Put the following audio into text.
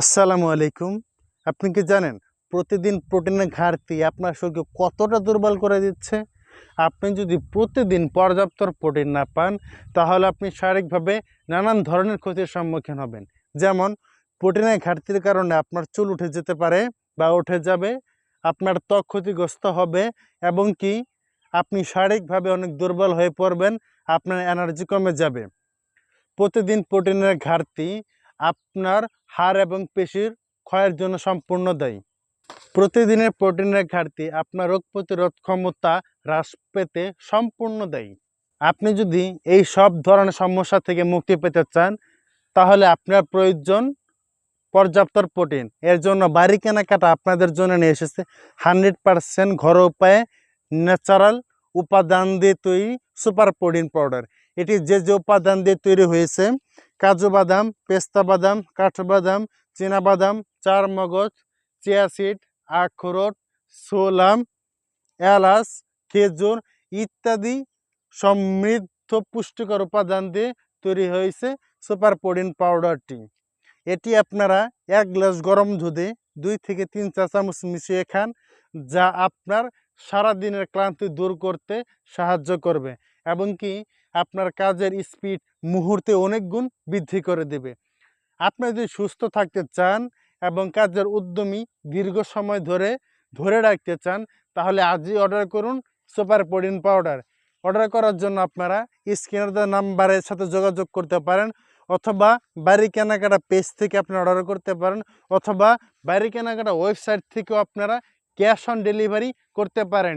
আসসালামু আলাইকুম। আপনি কি জানেন, প্রতিদিন প্রোটিনের ঘাটতি আপনার শরীরকে কতটা দুর্বল করে দিচ্ছে? আপনি যদি প্রতিদিন পর্যাপ্ত প্রোটিন না পান, তাহলে আপনি শারীরিকভাবে নানান ধরনের ক্ষতির সম্মুখীন হবেন। যেমন, প্রোটিনের ঘাটতির কারণে আপনার চুল উঠে যেতে পারে বা উঠে যাবে, আপনার ত্বক ক্ষতিগ্রস্ত হবে এবং কি, আপনি শারীরিকভাবে অনেক দুর্বল হয়ে পড়বেন, আপনার এনার্জি কমে যাবে। প্রতিদিন প্রোটিনের ঘাটতি আপনার হাড় এবং পেশির ক্ষয়ের জন্য সম্পূর্ণ দায়ী। প্রতিদিনের প্রোটিনের ঘাটতি আপনার রোগ প্রতিরোধ ক্ষমতা হ্রাস পেতে সম্পূর্ণ দায়ী। আপনি যদি এই সব ধরনের সমস্যা থেকে মুক্তি পেতে চান, তাহলে আপনার প্রয়োজন পর্যাপ্ত প্রোটিন। এর জন্য বাড়ি কেনাকাটা আপনাদের জন্য নিয়ে এসেছে। হান্ড্রেড পারসেন্ট ঘরোয়া উপায়ে ন্যাচারাল উপাদান দিয়ে তৈরি সুপার প্রোটিন পাউডার। এটি যে যে উপাদান দিয়ে তৈরি হয়েছে কাজু বাদাম, পেস্তা বাদাম কাঠবাদাম বাদাম চার মগজ চিয়া সিড, আখরোট সোলাম এলাচ, খেজুর ইত্যাদি সমৃদ্ধ পুষ্টিকর উপাদান দিয়ে তৈরি হয়েছে সুপার প্রোটিন পাউডারটি। এটি আপনারা এক গ্লাস গরম দুধে দুই থেকে তিন চা চামচ মিশিয়ে খান, যা আপনার সারাদিনের ক্লান্তি দূর করতে সাহায্য করবে। এবং কি আপনার কাজের স্পিড মুহূর্তে অনেক গুণ বৃদ্ধি করে দেবে। আপনি যদি সুস্থ থাকতে চান এবং কাজের উদ্যমী দীর্ঘ সময় ধরে ধরে রাখতে চান, তাহলে আজই অর্ডার করুন সুপার প্রোটিন পাউডার। অর্ডার করার জন্য আপনারা স্ক্রিনের নাম্বারের সাথে যোগাযোগ করতে পারেন অথবা বাড়ি কেনাকাটা পেজ থেকে আপনি অর্ডার করতে পারেন অথবা বাড়ি কেনাকাটা ওয়েবসাইট থেকেও আপনারা ক্যাশ অন ডেলিভারি করতে পারেন।